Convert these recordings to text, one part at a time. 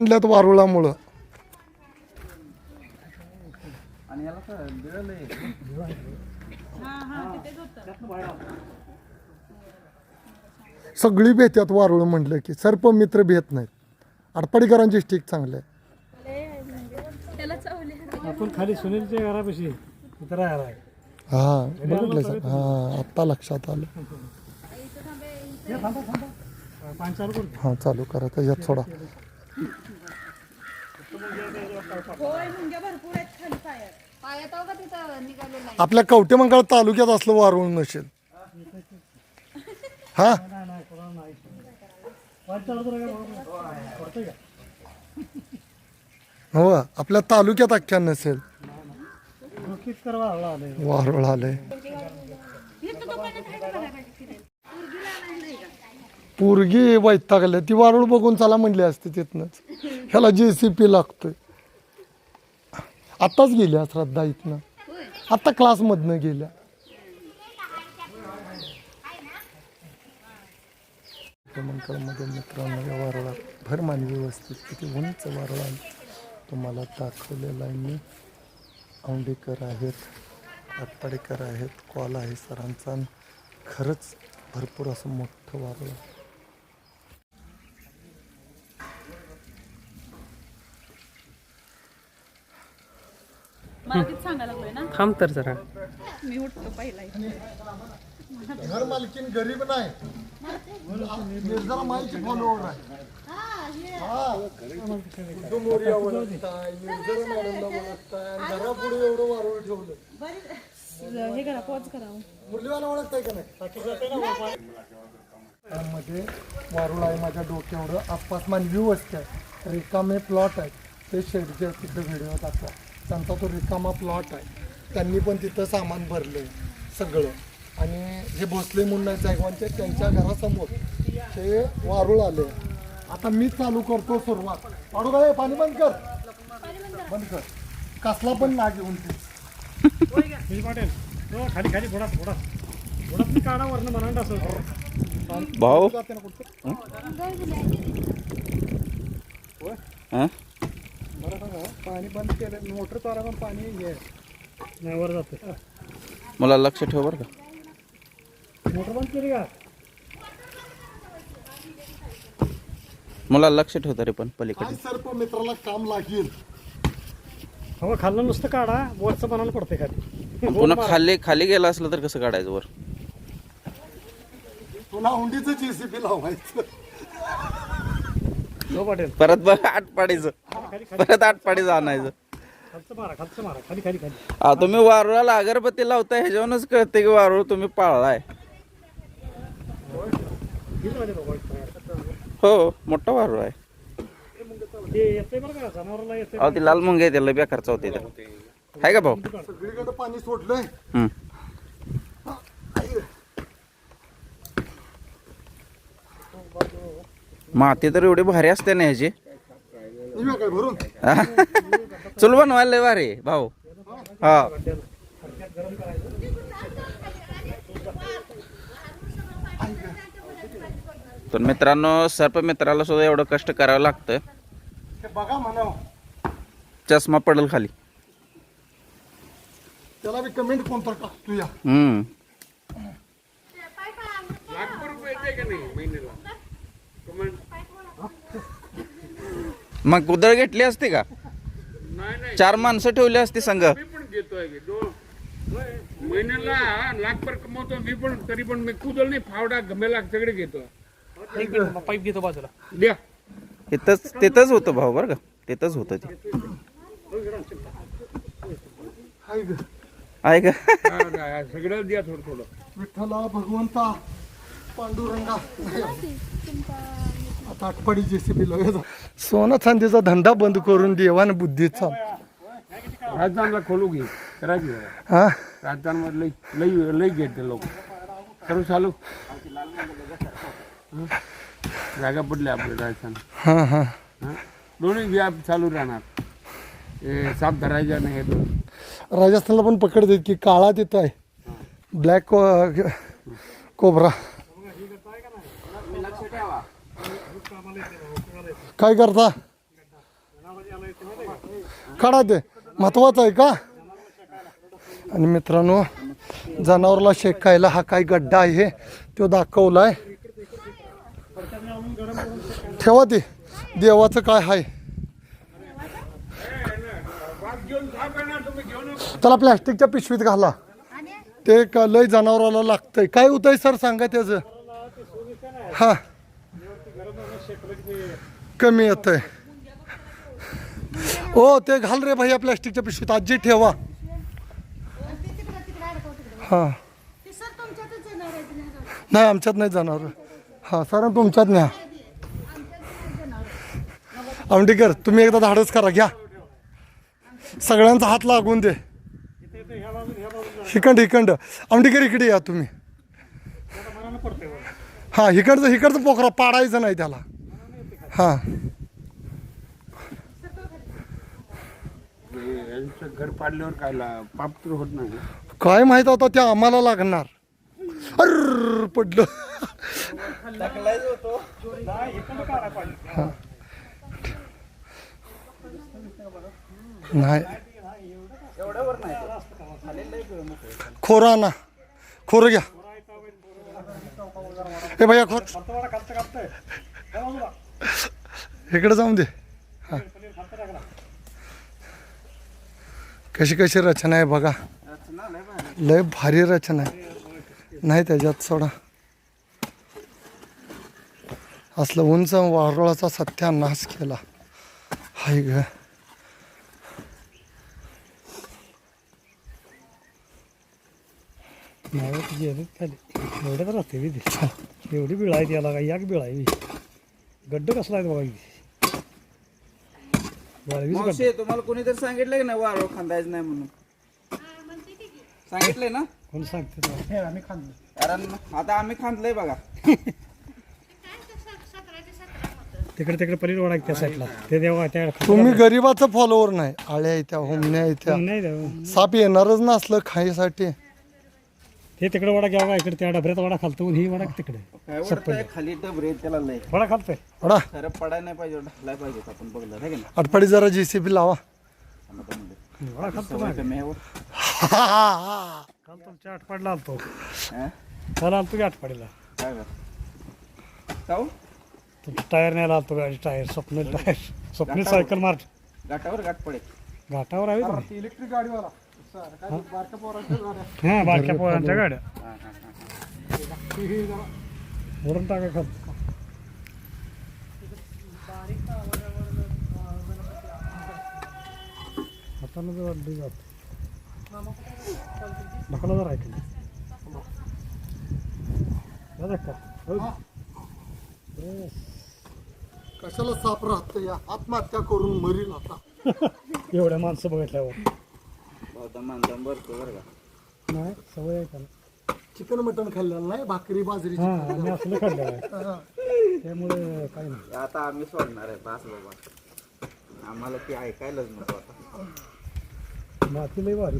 म्हणल्यात वारुळामुळं. सगळी भेत्यात वारुळ म्हटलं की सर्प मित्र भेट नाहीत. आडपाडीकरांची स्टिक चांगले आहे. त्याला चावले आपण खाली सुनीलच्या घरापाशी आहे. हा बघितलं सर. हा आत्ता लक्षात आलं. हा चालू करा. त्याच्यात सोडा. होय मुंग्या भरपूर आहेत खाली पायात पायात अहो का तिथं? निघालेलं आहे आपल्या कवटेमंगळ तालुक्यात असलं वारुळ नसेल. हा? का हो आपल्या तालुक्यात अख्ख्या नसेल. वारुळ आलंय. पोरगी वैतागल्या ती वारुळ बघून चला म्हणली असते तिथनंच. ह्याला जे सी पी लागतोय. आत्ताच गेल्या श्रद्धा इथनं. आत्ता क्लासमधनं गेल्या. मध्ये मित्रांनो या वारुळात भरमान व्यवस्थित किती उंच वारळा तुम्हाला दाखवलेला आहे मी. औंडेकर आहेत आत्ताडेकर आहेत कॉल आहे सरांचा. आणि खरंच भरपूर असं मोठं वारळ आहे मला तीच सांगायला लागलोय ना थांब तर जरा. मी उठतो पहिला घर मालकीन गरीब नाही. माईची फॉलोवर आहे हा. वारुळ ठेवलं. हे करा पॉज करा मुरलीवाला ओळखताय का नाही त्यामध्ये वारुळ आहे माझ्या डोक्यावर. आसपास माझी व्यवस्था आहे रिकामे प्लॉट आहेत ते शेडचे तिथं व्हिडिओ दाखवा त्यांचा तो रिकामा प्लॉट आहे. त्यांनी पण तिथं सामान भरले सगळं. आणि हे भोसले म्हणून आहेत जायकवानचे त्यांच्या घरासमोर हे वारुळ आले आता मी चालू करतो सुरुवात. पाडू काय पाणी बंद कर. बंद कर. कसला पण ना घेऊन ते. पाटील हो, खाली खाली फोडा फोडा. फोडा काढा वरनं म्हणांड असं. भाऊ? जाते ना कुठं? हा? बरं सांगा पाणी बंद केलं. मोटर चारा पण पाणी हे. नाही वर जातं मला लक्ष ठेव बरं का. मोटर बंद केली का? मला लक्ष ठेव तरी पण पलीकडे. काय सर्प मित्राला काम लागेल. हो खाल्लं नुसतं काढा वरचं बनायला पडते खाली. पुन्हा खाली खाली गेला असलं तर कसं काढायचं वर? तुला हुंडीचं जेसीबी लावायचं. हो पाटील. परत बघ आठ पाडीचं परत आठ पाडीचं आणायचं. खालचं मारा खालचं मारा खाली खाली खाली. आ, तुम्ही वारुळाला अगरबत्ती लावताय ह्याच्यावरूनच कळते की वारुळ तुम्ही पाळलाय? हो मोठा वारुळ आहे. अहो ती लाल मुंगे त्याला बेकार चावते आहे का भाऊ? सगळीकडे पाणी सोडलंय. हम्म. माती तर एवढी भारी असते ना ह्याची. चुल बनवायला लय आहे, भाऊ. हा. तर मित्रांनो सर्प मित्राला सुद्धा एवढं कष्ट करावं लागतं. बघा चष्मा पडेल खाली. त्याला बी कमेंट कोणता हम्म. मग उदळ घेतली असते का? चार माणसं ठेवली असती संघ. मी पण घेतोय की दो महिन्याला लाखभर कमवतो मी पण तरी पण मी कुदल नाही फावडा गमेला सगळे घेतो. पाईप घेतो बाजूला. द्या. तिथंच तिथंच होतं भाऊ बरं का? तिथंच होतं ते. हाय ग. आहे का हा, हा, सगळं द्या थोडं थोडं. विठ्ठला भगवंता पांडुरंगा. आता आठपडी जेसीबी लावायचा सोनं चांदीचा धंदा बंद करून देवान बुद्धीचा राजस्थानला खोलू घे करायची जरा. हा? राजस्थानमध्ये लई लई लई घेते लोक. करू चालू. हं? जागा पडली आपली राजस्थान हा हा. हं? दोन्ही व्याप चालू राहणार. हे साप धरायचा नाही हे दोन. राजस्थानला पण पकडतात की काळा तिथं आहे. Black cobra. काय करता? काढा ते. महत्वाचं आहे का? आणि मित्रांनो जनावरला शेकायला हा काय गड्डा आहे तो दाखवलाय. ठेवा ते. देवाचं काय आहे त्याला प्लॅस्टिकच्या पिशवीत घाला. ते का लय जनावराला लागतंय. काय होतंय सर? सांगा त्याचं. हा. कमी येत आहे ओ ते घाल रे भैया प्लॅस्टिकच्या पिशवीत. आजी ठेवा. हा. नाही आमच्यात नाही जाणार. हा सर तुमच्यात न्या. औंडीकर तुम्ही एकदा धाडस करा घ्या. सगळ्यांचा हात लागून दे. हिकंड हिकंड. औंडीकर इकडे या तुम्ही. हा हिकडचं हिकडचं पोखरा पाडायचं नाही त्याला. हा. यांचं घर पाडल्यावर काय ला- पाप तर होत नाही काय माहीत आता ते आम्हाला लागणार. अर पडलं. हा. नाही. खोरा ना खोर घ्या. हे भैया खोर. इकडे जाऊन दे. हा. कशी कशी रचना आहे बघा. लय भारी रचना आहे. नाही त्याच्यात सोडा. असलं उंच वारुळाचा सत्यानाश केला. हाय ग. खाली. एवढं तर राहते ते. एवढी बिळ आहे त्याला काय? याक बिळ आहे गड्ड कसला आहे बघा गड्डा मावशी तुम्हाला कोणीतरी सांगितलं की नाही वारं खांदायचं नाही म्हणून? सांगितलंय ना? कोण सांगते तुला? कारण आता आम्ही खांदलंय बघा. तिकडे तिकडे पलीकडे वडा त्या साईडला ते देवा त्या तुम्ही गरीबाचं फॉलोवर नाही. आळ्या येत्या होमण्या येत्या नाही देवा. साप येणारच नसलं खायसाठी ते तिकडे वडा घ्यावा इकडे त्या डबऱ्यात वडा खालतो ही वडा तिकडे. खाली डबरे त्याला लय वडा खालतोय अडा खरं पडायला नाही पाहिजे ढकलाय पाहिजे आपण बघलं है की नाही? आटपाडी जरा जेसीबी लावा. आता म्हणलं. वडा खालतो सवय कमी आहे हो. काल तुमच्या आठपाडला आलतो. हा? काल आलतो की आठपाडीला काय? काहून? तुमच्या टायर न्यायला आलतो गाडी टायर स्वप्न टायर स्वप्नील सायकल मार्ट. गाठावर गाठ पडे घाटावर आहे तुम्ही? इलेक्ट्रिक गाडीवाला. हा बारक्या पोरांच्या गाड्या. वरून टाका खात हातानं जर अड्डी जात ढकला जर ऐकलं. कशाला साप राहतं या आत्महत्या करून मरील आता. एवढ्या माणसं बघितल्यावर. भरतो बरं का. नाही सवय आहे चिकन मटन खाल्लेलं नाही भाकरी बाजरी हा आम्ही असलं आहे. त्यामुळे काही नाही. आता आम्ही सोडणार आहे बास बाबा. आम्हाला ती ऐकायलाच नको आता. माती लई भारी.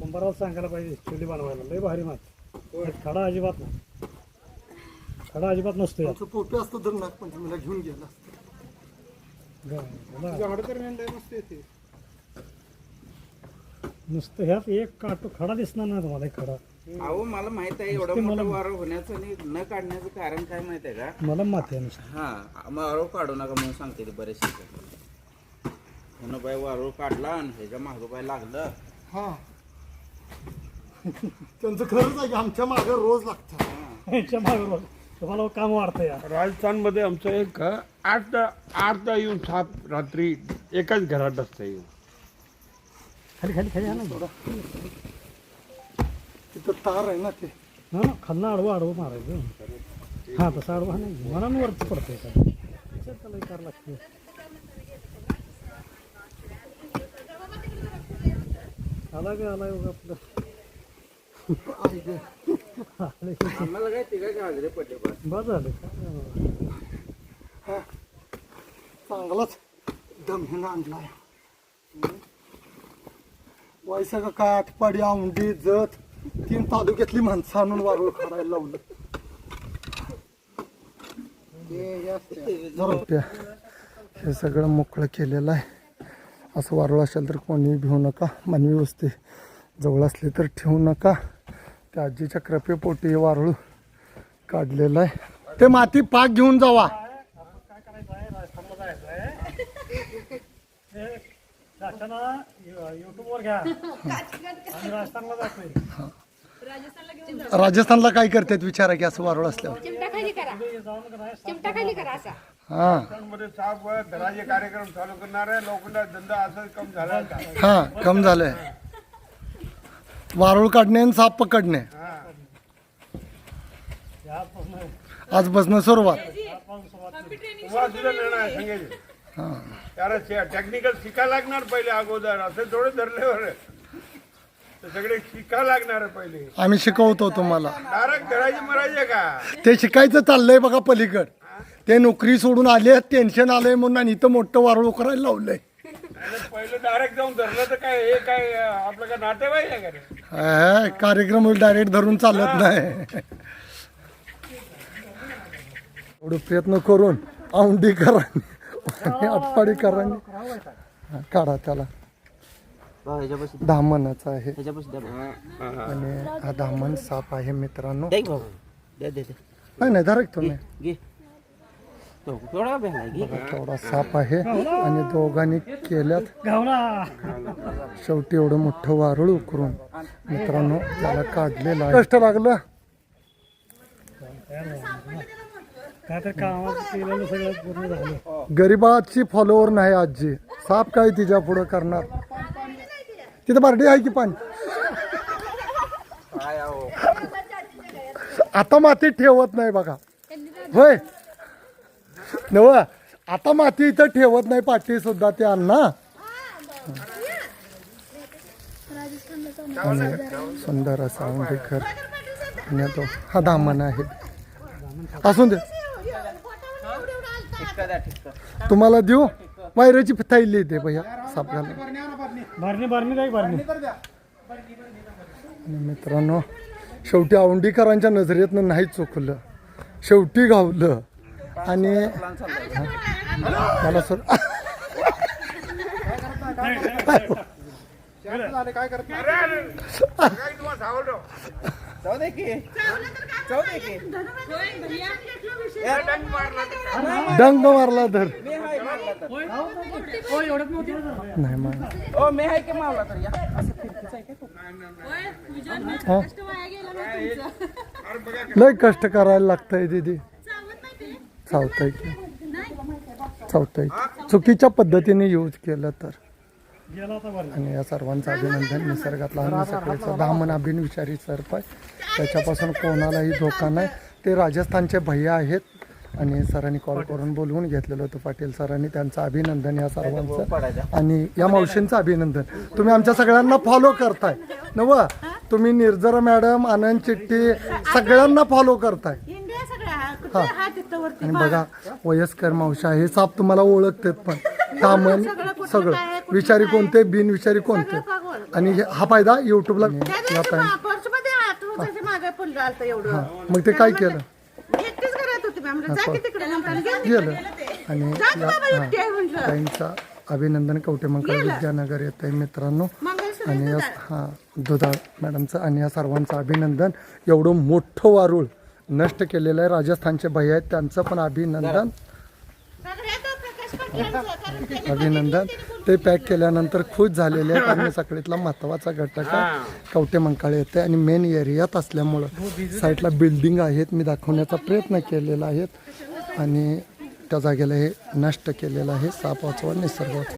कुंभाराला सांगायला पाहिजे चुली बनवायला. लई भारी माती. खडा अजिबात नाही. खडा अजिबात नसतो यात आमचं पोटे असतं तर नागपंचमीला घेऊन गेला नुसतं ह्यात एक काटो खडा दिसणार नाही तुम्हाला एक खडा. अहो मला माहीत आहे एवढं मोठं वारं होण्याचं आणि न काढण्याचं कारण काय माहीत आहे का? मला माती आहे नुसतं. हा वाळू काढू नका म्हणून सांगते ते बरेचसे म्हणून बाई वाळू काढला आणि ह्याच्या मागं बाई लागलं. हा. त्यांचं खरंच आहे की आमच्या मागे रोज लागतं. ह्याच्या मागं तुम्हाला काम वाढतं या राजस्थानमध्ये आमचं एक आठ आठदा येऊन साप रात्री एकाच घरात असतं येऊन. खाली खाली खाली हा ना. तिथं तार आहे ना ते. हा ना खालनं आडवं आडवं मारायचं. हा तसं आडवं नाही. मनानं वरती पडतंय का त्याला लागते. आला गे आला बघ आपलं? आई गं. आम्हाला काय तिघा घागरे पडले बस. बस झालं काय चांगलाच. दमहीनं आणलाय. वैसा का काय आठपाडी औंडी जत तीन तालुक्यातली माणसं आणून वारुळ काढायला लावलं. जरा. हे सगळं मोकळं केलेलं आहे. असं वारुळ असेल तर कोणी भिवू नका. मानवी वस्ती जवळ असली तर ठेवू नका. त्या आजीच्या कृपेपोटी हे वारुळ काढलेलं आहे. ते माती पाक घेऊन जावा. काय करायचं आहे राजस्थानला आहे हे काय करतात विचारा की असं वारुळ असल्यावर. चिमटा खाली करा. जाऊन का नाही चिमटा खाली करा असा. हां. मध्ये साप धराचे कार्यक्रम चालू करणारे लोकांना धंदा असं कम झाला हां कम झालंय. वारुळ काढणे आणि साप पकडणे. आजपासून सुरुवात. टेक्निकल शिका लागणार पहिले अगोदर. असं थोडं धरल्यावर ते सगळे शिका लागणार पहिले. आम्ही शिकवतो तुम्हाला. डायरेक्ट मरायचे का? ते शिकायचं चाललंय बघा पलीकड. ते नोकरी सोडून आले टेन्शन आलंय म्हणून आणि इथं मोठं वारुळ करायला लावलंय. पहिले डायरेक्ट जाऊन धरलं तर काय हे काय आपलं काय नातेवाईक आहे का? हा, कार्यक्रम डायरेक्ट धरून चालत नाही. एवढं प्रयत्न करून औंडीकरांनी आणि आटपाडीकरांनी हा, काढा त्याला. धामणाचा आहे. आणि हा धामण साप आहे मित्रांनो. नाही नाही धरा की तुम्ही. थोडा साप आहे. आणि दोघांनी केल्यात. शेवटी एवढं मोठं वारुळ उकरून. मित्रांनो त्याला काढलेलं आहे. कष्ट लागलं. काय तर कामाचं केलेलं सगळं पूर्ण झालं. गरीबाची फॉलोवर नाही आजी. साप काय तिच्या पुढं करणार? तिथं बारडी आहे की पाणी? आता माती ठेवत नाही बघा. होय. नव आता माती इथं ठेवत नाही पाठी सुद्धा ते अण्णा सुंदर असा औंढेकर आणि तो हा दामन आहे. असून दे. तुम्हाला देऊ? वायराची थैली दे भैया आणि मित्रांनो शेवटी औंडीकरांच्या नजरेतनं नाही चुकलं. शेवटी गावलं. आणि त्याला सर काय तुम्हाला सावडो जाऊ दे की. जाऊ दे की. डंग मारला तर. मी हाय मारला तर. नाही मारला ओ मी हाय की मारला तर. या. आहे? हा? लय कष्ट करायला लागतंय दीदी. चावतंय की. चावतंय चुकीच्या पद्धतीने यूज केलं तर. आणि या सर्वांचं अभिनंदन निसर्गातला आणि सगळ्याचा दामन अभिन विचारी सर्प आहे. त्याच्यापासून कोणालाही धोका नाही. ते राजस्थानचे भैया आहेत. आणि सरांनी कॉल करून बोलवून घेतलेलं होतं पाटील सरांनी. त्यांचं अभिनंदन या सर्वांचं. आणि या मावशींचं अभिनंदन. तुम्ही आमच्या सगळ्यांना फॉलो करताय. नव तुम्ही निर्जर मॅडम आनंद चिट्टी सगळ्यांना फॉलो करताय. हा. आणि बघा वयस्कर मावशा हे साप तुम्हाला ओळखतात पण. तामन सगळं विचारी कोणते बिन विचारी कोणते? आणि हे- हा फायदा युट्यूबला मागे ते काय केलं? मी एकटीच करत होती मॅम. जा की तिकडे नंतर. गेली. गेलं आणि जा की या बाबा एकटी आहे म्हटलं. ताईंचा अभिनंदन कवटेमंगळ विद्यानगर येत आहे मित्रांनो. मंगळसूत्र आणि या हा दुधाळ मॅडमचं आणि या सर्वांचं अभिनंदन. एवढं मोठं वारूळ नष्ट केलेलं आहे. राजस्थानचे भैया आहेत त्यांचं पण अभिनंदन सगळ्यात प्रकाश पाटलांचं कारण ते- अभिनंदन. ते पॅक केल्यानंतर खुश झालेले आहेत. आणि सगळीतला महत्त्वाचा घटक कवटे मंकाळे येते. आणि मेन एरियात असल्यामुळं साईडला बिल्डिंग आहेत. मी दाखवण्याचा प्रयत्न केलेला आहे. आणि त्या जागेला हे नष्ट केलेलं आहे. साप वाचवा निसर्ग